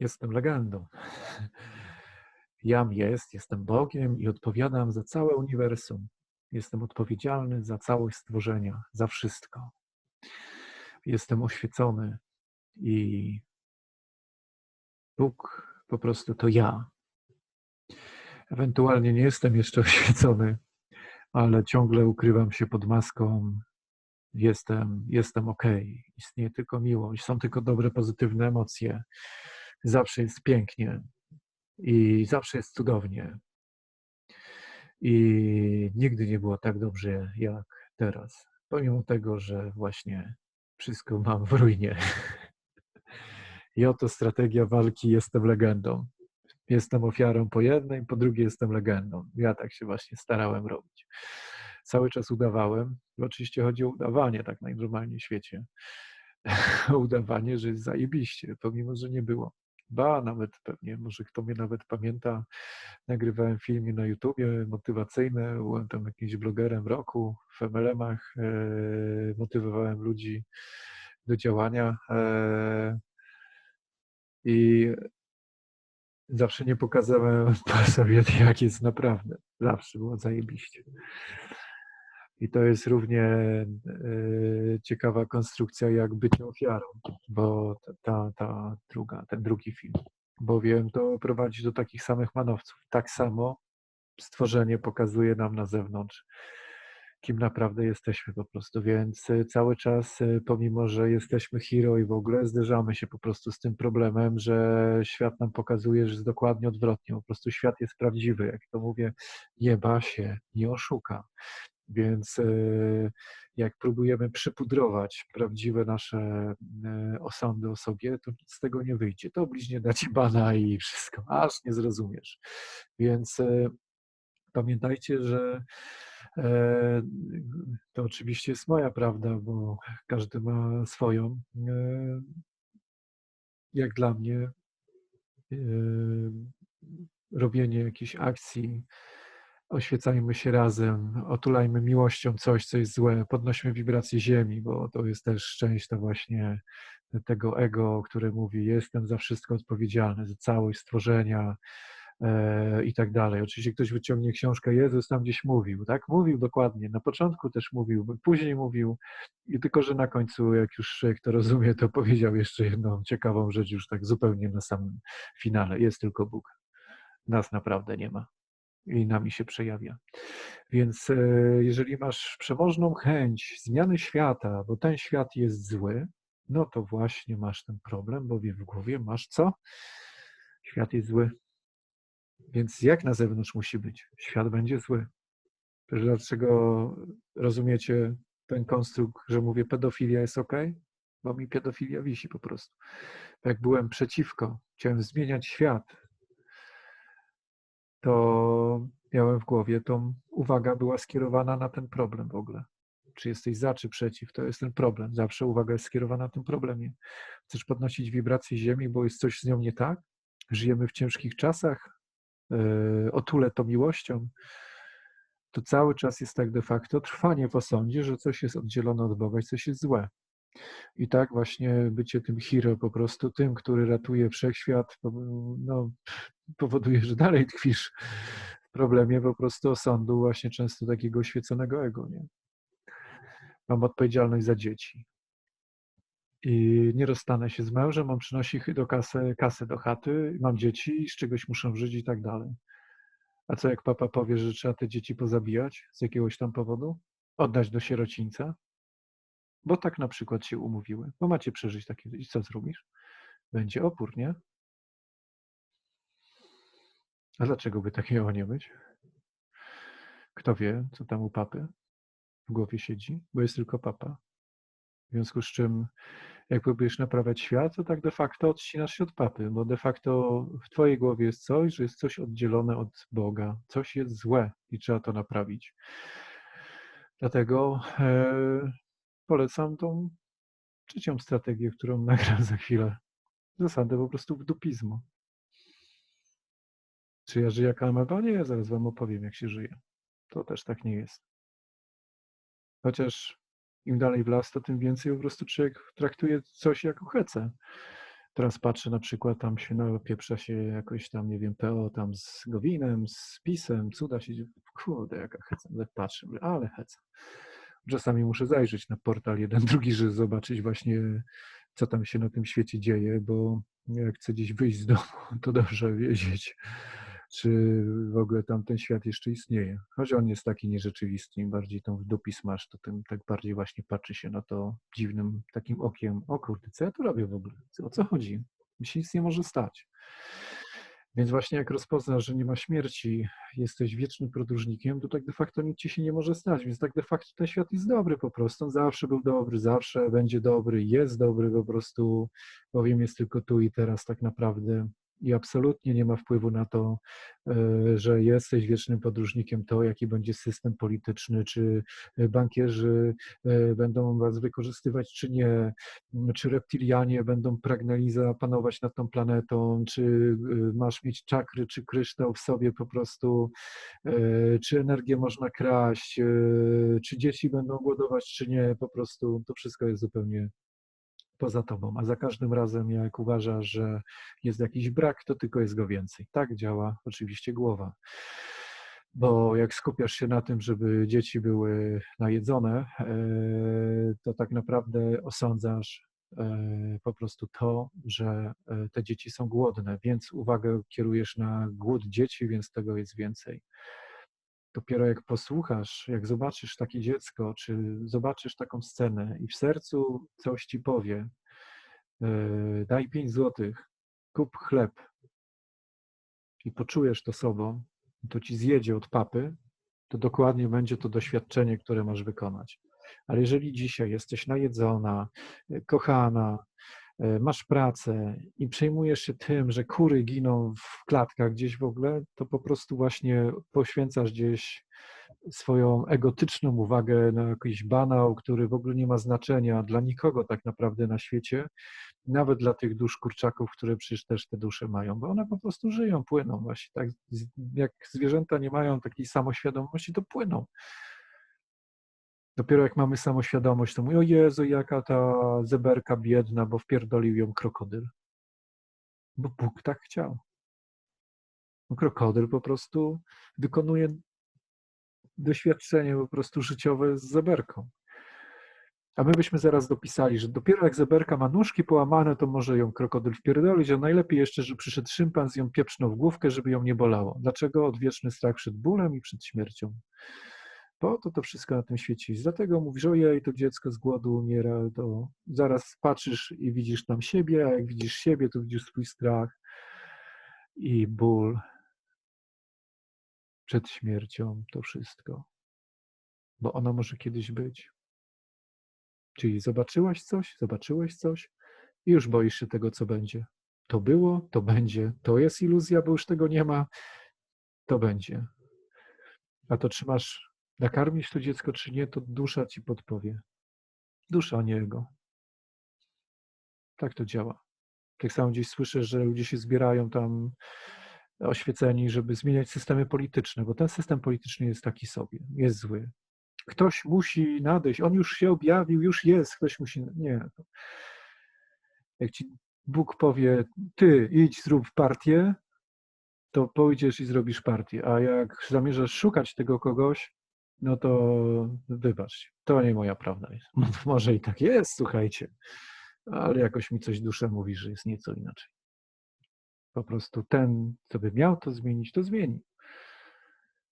Jestem legendą. Jam jest, jestem Bogiem i odpowiadam za całe uniwersum. Jestem odpowiedzialny za całość stworzenia, za wszystko. Jestem oświecony i Bóg po prostu to ja. Ewentualnie nie jestem jeszcze oświecony, ale ciągle ukrywam się pod maską. Jestem, jestem ok. Istnieje tylko miłość, są tylko dobre, pozytywne emocje. Zawsze jest pięknie i zawsze jest cudownie. I nigdy nie było tak dobrze jak teraz. Pomimo tego, że właśnie wszystko mam w ruinie. I oto strategia walki jestem legendą. Jestem ofiarą po jednej, po drugiej jestem legendą. Ja tak się właśnie starałem robić. Cały czas udawałem. Oczywiście chodzi o udawanie, tak najnormalniej w świecie. udawanie, że jest zajebiście, pomimo, że nie było. Ba, nawet pewnie, może kto mnie nawet pamięta, nagrywałem filmy na YouTubie motywacyjne, byłem tam jakimś blogerem roku, w MLM-ach, e, motywowałem ludzi do działania e, i zawsze nie pokazałem sobie, jak jest naprawdę. Zawsze było zajebiście. I to jest równie e, ciekawa konstrukcja jak bycie ofiarą, bo ta, ta druga, ten drugi film, bowiem to prowadzi do takich samych manowców. Tak samo stworzenie pokazuje nam na zewnątrz, kim naprawdę jesteśmy po prostu, więc e, cały czas, e, pomimo, że jesteśmy hero i w ogóle, zderzamy się po prostu z tym problemem, że świat nam pokazuje, że jest dokładnie odwrotnie, po prostu świat jest prawdziwy, jak to mówię, nie ba się, nie oszuka. Więc e, jak próbujemy przypudrować prawdziwe nasze e, osądy o sobie, to nic z tego nie wyjdzie. To bliźnie da ci bana i wszystko, aż nie zrozumiesz. Więc e, pamiętajcie, że to oczywiście jest moja prawda, bo każdy ma swoją. Jak dla mnie, robienie jakichś akcji, oświecajmy się razem, otulajmy miłością coś, co jest złe, podnośmy wibracje ziemi, bo to jest też część właśnie tego ego, które mówi, jestem za wszystko odpowiedzialny, za całość stworzenia e, i tak dalej. Oczywiście ktoś wyciągnie książkę Jezus, tam gdzieś mówił, tak? Mówił dokładnie, na początku też mówił, później mówił i tylko, że na końcu, jak już człowiek to rozumie, to powiedział jeszcze jedną ciekawą rzecz już tak zupełnie na samym finale. Jest tylko Bóg. Nas naprawdę nie ma i nami się przejawia. Więc e, jeżeli masz przemożną chęć zmiany świata, bo ten świat jest zły, no to właśnie masz ten problem, bo w głowie masz co? Świat jest zły. Więc jak na zewnątrz musi być? Świat będzie zły. Dlaczego rozumiecie ten konstrukt, że mówię pedofilia jest ok? Bo mi pedofilia wisi po prostu. Jak byłem przeciwko, chciałem zmieniać świat, to miałem w głowie, tą uwaga była skierowana na ten problem w ogóle. Czy jesteś za, czy przeciw, to jest ten problem. Zawsze uwaga jest skierowana na tym problemie. Chcesz podnosić wibrację Ziemi, bo jest coś z nią nie tak? Żyjemy w ciężkich czasach, yy, otule to miłością. To cały czas jest tak de facto trwanie w osądzie, że coś jest oddzielone od Boga i coś jest złe. I tak właśnie bycie tym hero, po prostu tym, który ratuje wszechświat, no, powoduje, że dalej tkwisz w problemie po prostu osądu właśnie często takiego oświeconego ego, nie? Mam odpowiedzialność za dzieci. I nie rozstanę się z mężem, on przynosi do kasy, kasę do chaty, mam dzieci, z czegoś muszę żyć i tak dalej. A co jak papa powie, że trzeba te dzieci pozabijać z jakiegoś tam powodu? Oddać do sierocińca? Bo tak na przykład się umówiły. Bo macie przeżyć takie. Co zrobisz? Będzie opór, nie? A dlaczego by tak miało nie być? Kto wie, co tam u papy w głowie siedzi? Bo jest tylko papa. W związku z czym, jak próbujesz naprawiać świat, to tak de facto odcinasz się od papy, bo de facto w twojej głowie jest coś, że jest coś oddzielone od Boga. Coś jest złe i trzeba to naprawić. Dlatego e, polecam tą trzecią strategię, którą nagram za chwilę. Zasadę po prostu wdupizmu. Czy ja żyję jak ameba? Nie, zaraz wam opowiem, jak się żyje. To też tak nie jest. Chociaż im dalej w las, to tym więcej po prostu człowiek traktuje coś jako hece. Teraz patrzę na przykład, tam się napieprza się jakoś tam, nie wiem, PO tam z Gowinem, z PiSem, cuda się. Kurde, jaka heca. Tak patrzę, ale heca. Czasami muszę zajrzeć na portal jeden, drugi, żeby zobaczyć właśnie, co tam się na tym świecie dzieje, bo jak chcę gdzieś wyjść z domu, to dobrze wiedzieć, czy w ogóle tam ten świat jeszcze istnieje. Choć on jest taki nierzeczywisty, im bardziej tą w dupis masz, to tym tak bardziej właśnie patrzy się na to dziwnym takim okiem. O kurde, co ja tu robię w ogóle? O co chodzi? Mi się nic nie może stać. Więc właśnie jak rozpoznasz, że nie ma śmierci, jesteś wiecznym podróżnikiem, to tak de facto nic ci się nie może stać. Więc tak de facto ten świat jest dobry po prostu. On zawsze był dobry, zawsze będzie dobry, jest dobry po prostu, bowiem jest tylko tu i teraz tak naprawdę i absolutnie nie ma wpływu na to, e, że jesteś wiecznym podróżnikiem, to jaki będzie system polityczny, czy bankierzy e, będą was wykorzystywać, czy nie, czy reptilianie będą pragnęli zapanować nad tą planetą, czy e, masz mieć czakry, czy kryształ w sobie po prostu, czy energię można kraść, czy dzieci będą głodować, czy nie, po prostu to wszystko jest zupełnie poza tobą, a za każdym razem, jak uważasz, że jest jakiś brak, to tylko jest go więcej. Tak działa oczywiście głowa. Bo jak skupiasz się na tym, żeby dzieci były najedzone, e, to tak naprawdę osądzasz e, po prostu to, że e, te dzieci są głodne, więc uwagę kierujesz na głód dzieci, więc tego jest więcej dopiero jak posłuchasz, jak zobaczysz takie dziecko, czy zobaczysz taką scenę i w sercu coś ci powie, yy, daj pięć złotych, kup chleb i poczujesz to sobą, to ci zjedzie od papy, to dokładnie będzie to doświadczenie, które masz wykonać. Ale jeżeli dzisiaj jesteś najedzona, kochana, E, masz pracę i przejmujesz się tym, że kury giną w klatkach gdzieś w ogóle, to po prostu właśnie poświęcasz gdzieś swoją egotyczną uwagę na jakiś banał, który w ogóle nie ma znaczenia dla nikogo tak naprawdę na świecie, nawet dla tych dusz kurczaków, które przecież też te dusze mają, bo one po prostu żyją, płyną właśnie. Tak jak zwierzęta nie mają takiej samoświadomości, to płyną. Dopiero jak mamy samoświadomość, to mówię, o Jezu, jaka ta zeberka biedna, bo wpierdolił ją krokodyl. Bo Bóg tak chciał. Krokodyl po prostu wykonuje doświadczenie po prostu życiowe z zeberką. A my byśmy zaraz dopisali, że dopiero jak zeberka ma nóżki połamane, to może ją krokodyl wpierdolić, a najlepiej jeszcze, że przyszedł szympan, ją pieprznął w główkę, żeby ją nie bolało. Dlaczego? Odwieczny strach przed bólem i przed śmiercią. Po to to wszystko na tym świecie jest. Dlatego mówisz, ojej, to dziecko z głodu umiera, to zaraz patrzysz i widzisz tam siebie, a jak widzisz siebie, to widzisz swój strach i ból przed śmiercią, to wszystko. Bo ona może kiedyś być. Czyli zobaczyłaś coś, zobaczyłeś coś i już boisz się tego, co będzie. To było, to będzie. To jest iluzja, bo już tego nie ma. To będzie. A to trzymasz nakarmisz to dziecko czy nie, to dusza ci podpowie. Dusza, a nie jego. Tak to działa. Tak samo gdzieś słyszę, że ludzie się zbierają tam oświeceni, żeby zmieniać systemy polityczne, bo ten system polityczny jest taki sobie, jest zły. Ktoś musi nadejść, on już się objawił, już jest, ktoś musi. Nie. Jak ci Bóg powie, ty idź, zrób partię, to pójdziesz i zrobisz partię. A jak zamierzasz szukać tego kogoś, no to wybacz, to nie moja prawda jest. Może i tak jest, słuchajcie, ale jakoś mi coś dusza mówi, że jest nieco inaczej. Po prostu ten, co by miał to zmienić, to zmieni.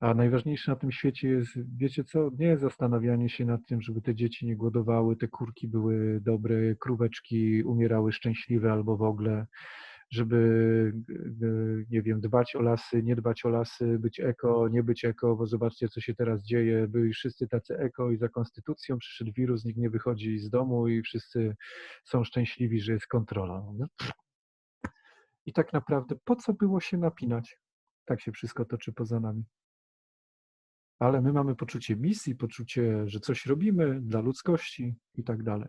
A najważniejsze na tym świecie jest, wiecie co, nie zastanawianie się nad tym, żeby te dzieci nie głodowały, te kurki były dobre, króweczki umierały szczęśliwe albo w ogóle żeby, nie wiem, dbać o lasy, nie dbać o lasy, być eko, nie być eko, bo zobaczcie, co się teraz dzieje. Byli wszyscy tacy eko i za konstytucją przyszedł wirus, nikt nie wychodzi z domu i wszyscy są szczęśliwi, że jest kontrola. No. I tak naprawdę po co było się napinać? Tak się wszystko toczy poza nami. Ale my mamy poczucie misji, poczucie, że coś robimy dla ludzkości i tak dalej.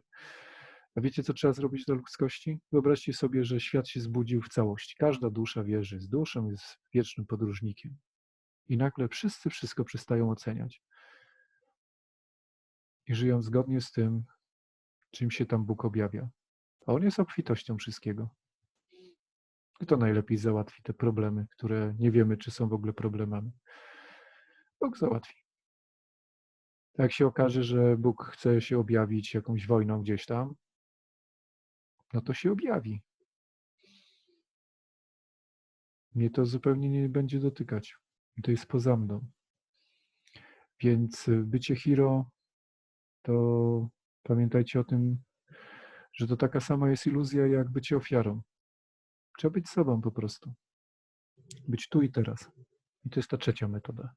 A wiecie, co trzeba zrobić dla ludzkości? Wyobraźcie sobie, że świat się zbudził w całości. Każda dusza wierzy z duszą, jest wiecznym podróżnikiem. I nagle wszyscy wszystko przestają oceniać. I żyją zgodnie z tym, czym się tam Bóg objawia. A On jest obfitością wszystkiego. Kto najlepiej załatwi te problemy, które nie wiemy, czy są w ogóle problemami? Bóg załatwi. Jak się okaże, że Bóg chce się objawić jakąś wojną gdzieś tam, no to się objawi. Mnie to zupełnie nie będzie dotykać. To jest poza mną. Więc y, bycie hero, to pamiętajcie o tym, że to taka sama jest iluzja jak bycie ofiarą. Trzeba być sobą po prostu. Być tu i teraz. I to jest ta trzecia metoda.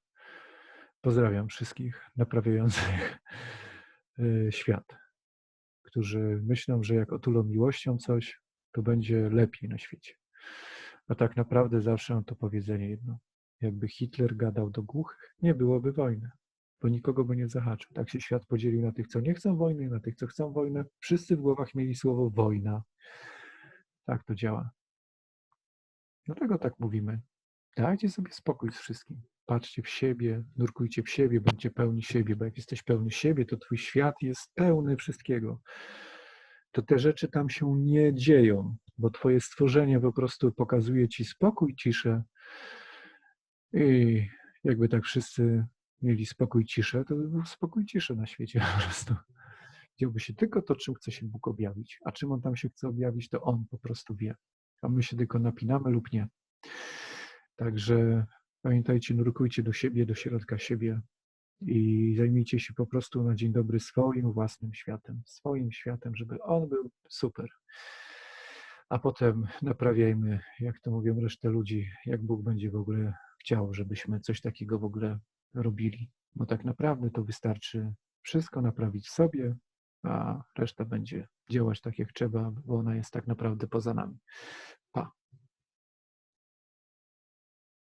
Pozdrawiam wszystkich naprawiających y, świat, którzy myślą, że jak otulą miłością coś, to będzie lepiej na świecie. A tak naprawdę zawsze to powiedzenie jedno. Jakby Hitler gadał do głuchych, nie byłoby wojny, bo nikogo by nie zahaczył. Tak się świat podzielił na tych, co nie chcą wojny, na tych, co chcą wojnę. Wszyscy w głowach mieli słowo wojna. Tak to działa. Dlatego tak mówimy. Dajcie sobie spokój z wszystkim. Patrzcie w siebie, nurkujcie w siebie, bądźcie pełni siebie, bo jak jesteś pełny siebie, to twój świat jest pełny wszystkiego. To te rzeczy tam się nie dzieją, bo twoje stworzenie po prostu pokazuje ci spokój, ciszę. I jakby tak wszyscy mieli spokój, ciszę, to by był spokój, ciszę na świecie po prostu. Działby się tylko to, czym chce się Bóg objawić. A czym On tam się chce objawić, to On po prostu wie. A my się tylko napinamy lub nie. Także pamiętajcie, nurkujcie do siebie, do środka siebie i zajmijcie się po prostu na dzień dobry swoim własnym światem. Swoim światem, żeby on był super. A potem naprawiajmy, jak to mówią resztę ludzi, jak Bóg będzie w ogóle chciał, żebyśmy coś takiego w ogóle robili. Bo tak naprawdę to wystarczy wszystko naprawić sobie, a reszta będzie działać tak jak trzeba, bo ona jest tak naprawdę poza nami.